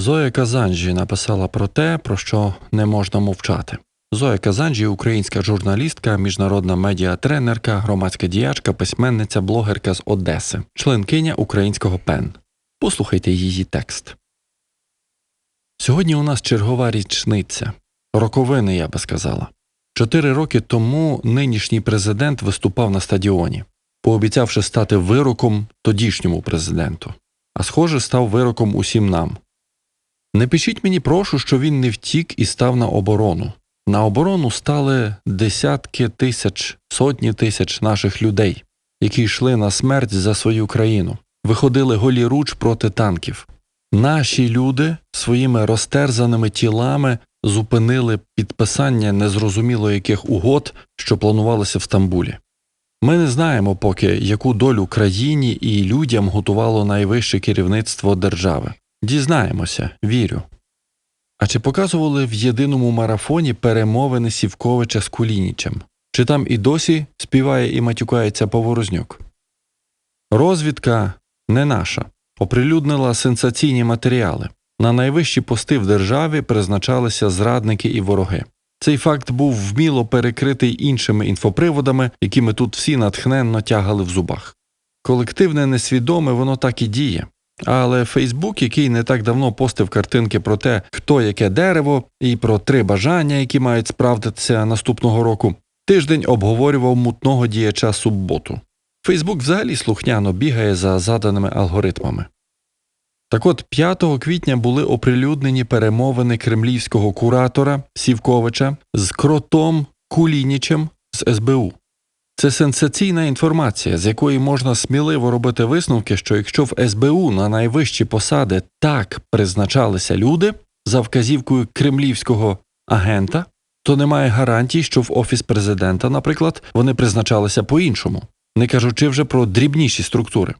Зоя Казанжі написала про те, про що не можна мовчати. Зоя Казанжі – українська журналістка, міжнародна медіатренерка, громадська діячка, письменниця, блогерка з Одеси, членкиня українського ПЕН. Послухайте її текст. Сьогодні у нас чергова річниця. Роковини, я би сказала. Чотири роки тому нинішній президент виступав на стадіоні, пообіцявши стати вироком тодішньому президенту, а схоже, став вироком усім нам. Не пишіть мені, прошу, що він не втік і став на оборону. На оборону стали десятки тисяч, сотні тисяч наших людей, які йшли на смерть за свою країну, виходили голіруч проти танків. Наші люди своїми розтерзаними тілами зупинили підписання незрозуміло яких угод, що планувалося в Стамбулі. Ми не знаємо поки, яку долю країні і людям готувало найвище керівництво держави. Дізнаємося, вірю. А чи показували в єдиному марафоні перемовини Сівковича з Кулінічем? Чи там і досі співає і матюкається Поворознюк? Розвідка не наша оприлюднила сенсаційні матеріали. На найвищі пости в державі призначалися зрадники і вороги. Цей факт був вміло перекритий іншими інфоприводами, які ми тут всі натхненно тягали в зубах. Колективне несвідоме воно так і діє. Але Фейсбук, який не так давно постив картинки про те, хто яке дерево, і про три бажання, які мають справдитися наступного року, тиждень обговорював мутного діяча субботу. Фейсбук взагалі слухняно бігає за заданими алгоритмами. Так от 5 квітня були оприлюднені перемовини кремлівського куратора Сівковича з кротом Кулінічем з СБУ. Це сенсаційна інформація, з якої можна сміливо робити висновки, що якщо в СБУ на найвищі посади так призначалися люди за вказівкою кремлівського агента, то немає гарантій, що в офіс президента, наприклад, вони призначалися по-іншому, не кажучи вже про дрібніші структури.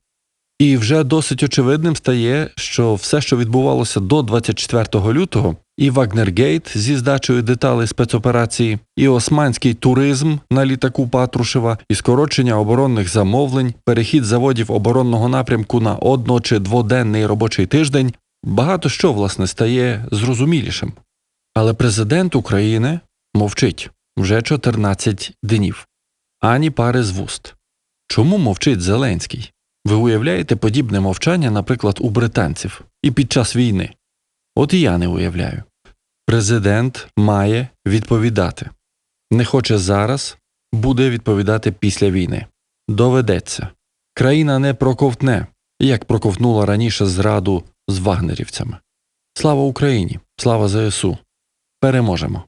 І вже досить очевидним стає, що все, що відбувалося до 24 лютого, і Вагнергейт зі здачею деталей спецоперації, і османський туризм на літаку Патрушева, і скорочення оборонних замовлень, перехід заводів оборонного напрямку на одно чи дводенний робочий тиждень, багато що власне стає зрозумілішим. Але президент України мовчить вже 14 днів, ані пари з вуст. Чому мовчить Зеленський? Ви уявляєте подібне мовчання, наприклад, у британців і під час війни? От і я не уявляю. Президент має відповідати. Не хоче зараз, буде відповідати після війни. Доведеться. Країна не проковтне, як проковтнула раніше зраду з вагнерівцями. Слава Україні! Слава ЗСУ! Переможемо!